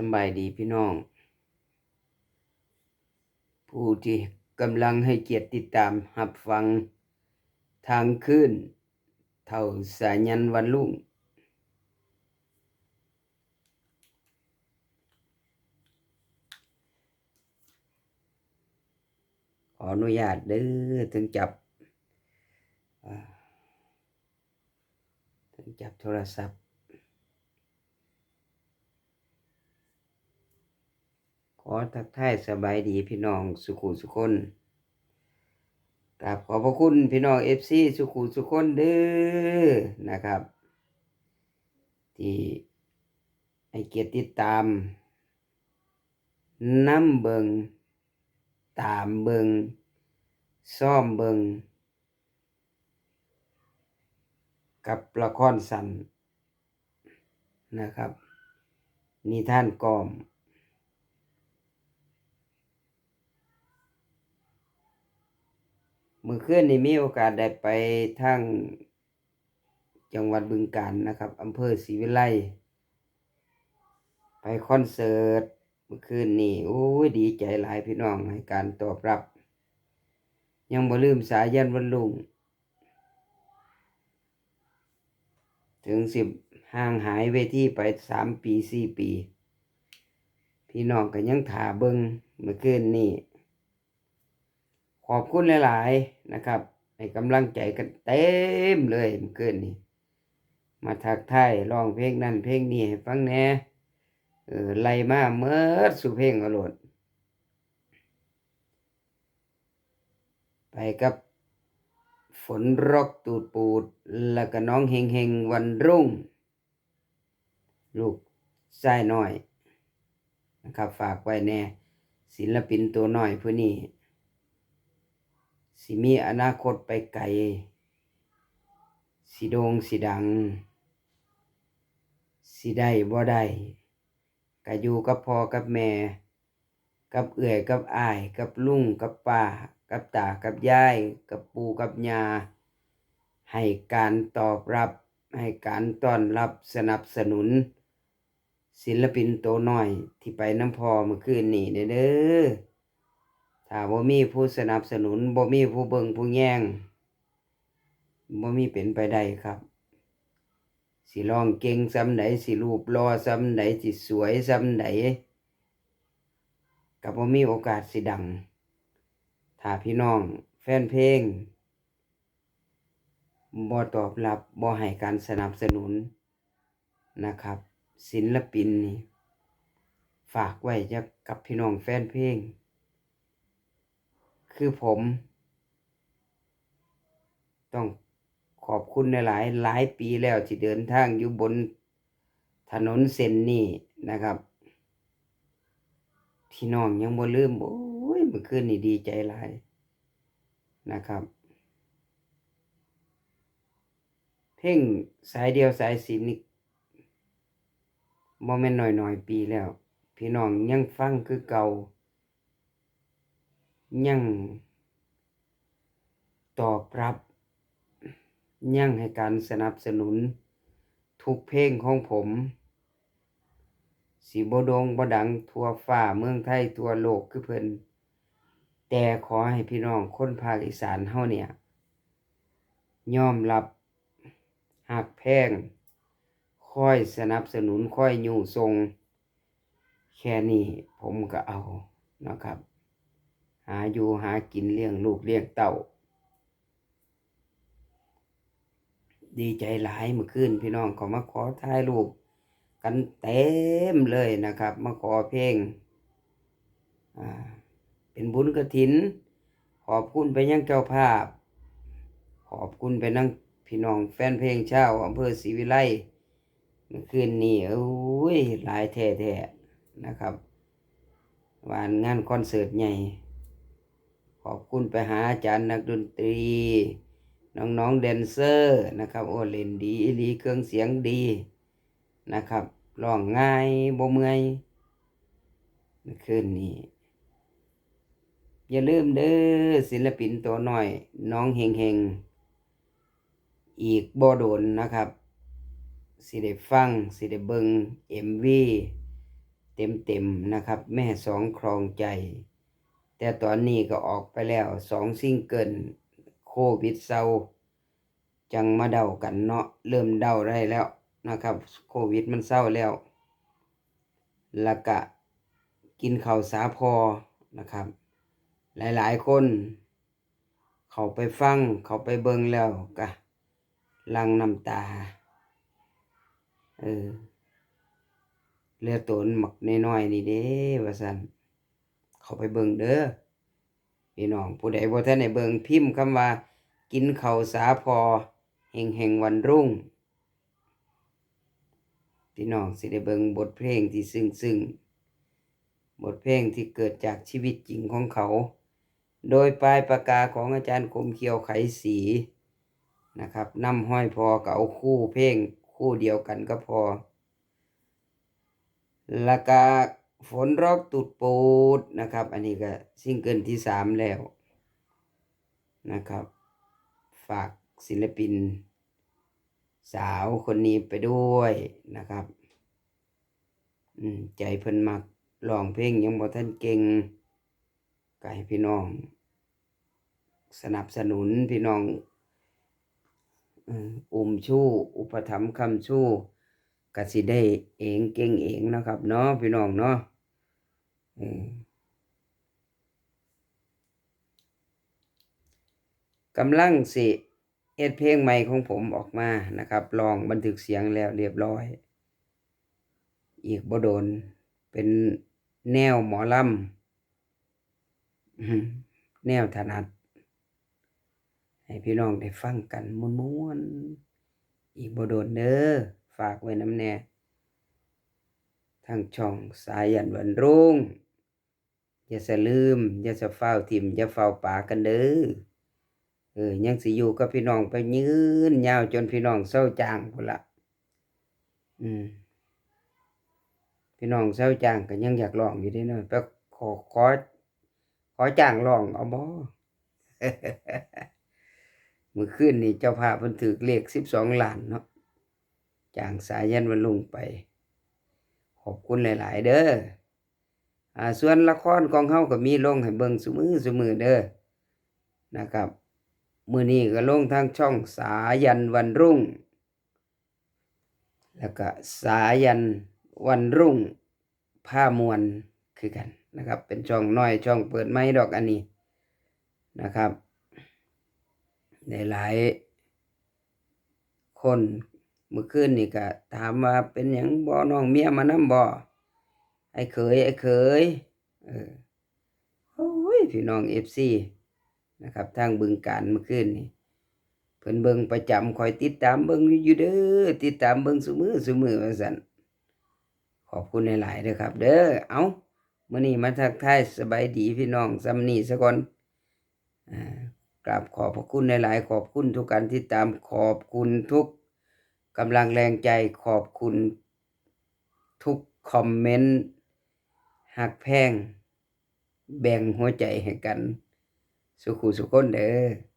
สบายดีพี่น้อง ผู้ที่กำลังให้เกียรติติดตามหับฟังทางขึ้น เท่าสายันวันลุ่ง ขออนุญาตเด้อถึงจับถึงจับโทรศัพท์ ขอทักทายสบายดีพี่น้องสุขุสุคนกราบขอบพระคุณพี่น้องเอฟซีสุขุสุคนเด้อนะครับ ที่ให้เกียรติติดตามน้ำเบิงตามเบิงซ่อมเบิงกับละครสันนะครับนิท่านกอม มื่อคืนนี้มีโอกาสได้ไปทางจังหวัดบึงกาฬนะครับอำเภอศรีวิไลไปคอนเสิร์ตเมื่อคืนนี้โอ้ยดีใจหลายพี่น้องให้การตอบรับ ยังบ่ลืมสายันวันลุง ถึงสิบห่างหายเวทีไปสามปีสี่ปี พี่น้องก็ยังถาเบิงเมื่อคืนนี้ ขอบคุณหลาย ๆ นะครับให้กำลังใจกันเต็มเลยเมื่อคืนนี้มาทักทายร้องเพลงนั่นเพลงนี้ให้ฟังแหน่เออไล่มาเมื่อสุเพลงอรดไปกับฝนรอกตูดปูด แล้วก็น้องเฮงเฮงวันรุ่ง ลูกชายน้อยนะครับฝากไว้แน่ศิลปินตัวน้อยผู้นี้ สิมีอนาคตไปไกลสิโดงสิดัง สิได้บ่ได้ก็อยู่กับพ่อกับแม่ กับเอื่อยกับอ้าย กับลุงกับป้า กับตากับยาย กับปู่กับยาให้การตอบรับให้การต้อนรับสนับสนุน ศิลปินโตน้อยที่ไปน้ำพอเมื่อคืนนี้เด้อ ถ้าบ่มีผู้สนับสนุนบ่มีผู้เบิงผู้แย่งบ่มีเป็นไปได้ครับ สิรองเก่งซ้ำใดสิรูปรอซ้ำใดสิสวยซ้ำใดก็บ่มีโอกาสสิดัง ถ้าพี่น้องแฟนเพลงบ่ตอบรับบ่ให้การสนับสนุนนะครับ ศิลปินนี่ฝากไว้จะกับพี่น้องแฟนเพลง คือผม ต้องขอบคุณในหลายหลายปีแล้วที่เดินทางอยู่บนถนนเส้นนี้นะครับพี่น้องยังบ่ลืมโอ้ยเมื่อคืนนี่ดีใจหลายนะครับ เพ่งสายเดียวสายสินนี่บ่แม่นน้อยๆปีแล้ว พี่น้องยังฟังคือเก่า ยังตอบรับ ยังให้การสนับสนุน ทุกเพลงของผม สีบโดงบดังทั่วฟ้าเมืองไทยทั่วโลกคือเพิ่นแต่ขอให้พี่น้องคนภาคอีสานเฮาเนี่ยยอมรับหักแพงค่อยสนับสนุนค่อยอยู่ทรง แค่นี้ผมก็เอานะครับ หาอยู่หากินเลี้ยงลูกเลี้ยงเต้าดีใจหลายเมื่อคืนพี่น้องขามาขอถ่ายรูปกันเต็มเลยนะครับ มาขอเพลงเป็นบุญกระถิน ขอบคุณไปยังเจ้าภาพ ขอบคุณไปนั่งพี่น้องแฟนเพลงชาวอำเภอศรีวิไลเมื่อคืนนี้โอ้ยหลายแท้ๆนะครับวานงานคอนเสิร์ตใหญ่ อบคุณไปหาอาจารย์นักดนตรี น้องๆแดนเซอร์นะครับ โอเล่นดีอีเครื่องเสียงดีนะครับร้องง่ายบ่เมื่อยมาคืนนี้ อย่าลืมเด้อศิลปินตัวน้อย น้องเฮงเฮงอีกบ่โดนนะครับสิได้ฟังสิได้เบิง MV เต็มๆนะครับ แม่สองครองใจ แต่ตอนนี้ก็ออกไปแล้วสองซิงเกิลโควิดเศร้าจังมาเดากันเนาะเริ่มเดาได้แล้วนะครับ โควิดมันเศร้าแล้วแล้วก็กินข้าวสาพอนะครับ หลายๆคน เขาไปฟัง เขาไปเบิ่งแล้วก็ลังน้ำตาเออเลือตนหมักน้อยๆนี่เด้ว่าซั่น เขาไปเบิ่งเด้อพี่น้องผู้ใดบ่ทันได้เบิ่งพิมพ์คำว่า กินข้าวสาพอแห่งๆวันรุ่ง พี่น้องสิได้เบิ่งบทเพลงที่ซึ้งๆบทเพลงที่เกิดจากชีวิตจริงของเขา โดยปลายปากกาของอาจารย์คมเขียวไขสีนะครับนำห้อยพอก็เอาคู่เพลงคู่เดียวกันก็พอแล้วก็ ฝนรอกตุดปูดนะครับ อันนี้ก็ซิงเกิลที่สามแล้วนะครับ ฝากศิลปิน สาวคนนี้ไปด้วยนะครับใจเพิ่นมักร้องเพลงยังบ่ทันเก่งก็ให้พี่น้อง สนับสนุนพี่น้อง อุ้มชู้ อุปถัมภ์คำชู้ ก็สิได้เองเก่งเองนะครับเนาะพี่น้องเนาะกำลังสิเฮ็ดเพลงใหม่ของผมออกมานะครับ ลองบันทึกเสียงแล้วเรียบร้อย อีกบโดน เป็นแนวหมอลำอืมแนวถนัด ให้พี่น้องได้ฟังกันม่วนๆอีกบโดนเด้อ ฝากไว้น้ำแน่ทางช่องสายยันวันรุ่ง อย่าสะลืม อย่าสะเฝ้าวทิ่มอย่าเฝ้าวปากันเด้อเออยังสิอยู่กับพี่น้องไปยืนยาวจนพี่น้องเศร้าจางพุ่นละอืมพี่น้องเศร้าจางก็ยังอยากร้องอยู่ด้เนาะไปขอขอขอจ้างร้องเอาบ่มื้อคืนนี่เจ้าภาพเพิ่นถูกเลข12ล้านเนาะ จางสายันวันลุงไป ขอบคุณหลาย ๆ เด้ออ่าส่วนละครของเฮาก็มีลงให้เบิ่งซุมือซุมือเด้อนะครับมื้อนี้ก็ลงทางช่องสายันวันรุ่ง แล้วก็สายันวันรุ่งผ้ามวลคือกันนะครับ เป็นช่องน้อยช่องเปิดไม้ดอกอันนี้นะครับ ในหลายคน มื่อคืนนี่ก็ถามว่าเป็นหยังบ่น้องเมียมานำบ่ไอ้เขยไอ้เขยเออโอ้ยพี่น้อง FC นะครับทางบึงการเมื่อคืนนี่เพิ่นเบิ่งประจำคอยติดตามเบิ่งอยู่เด้อติดตามเบิ่งซุมือซุมือว่าซั่นขอบคุณหลายๆเด้อครับ เด้อเอามื้อนี้มาทักทายสบายดีพี่น้องซำนี้ซะก่อนอ่ากราบขอบพระคุณหลายๆขอบคุณทุกการติดตามขอบคุณทุก กำลังแรงใจขอบคุณทุกคอมเมนต์หักแพง แบ่งหัวใจให้กัน สุขุสุขคนเด้อ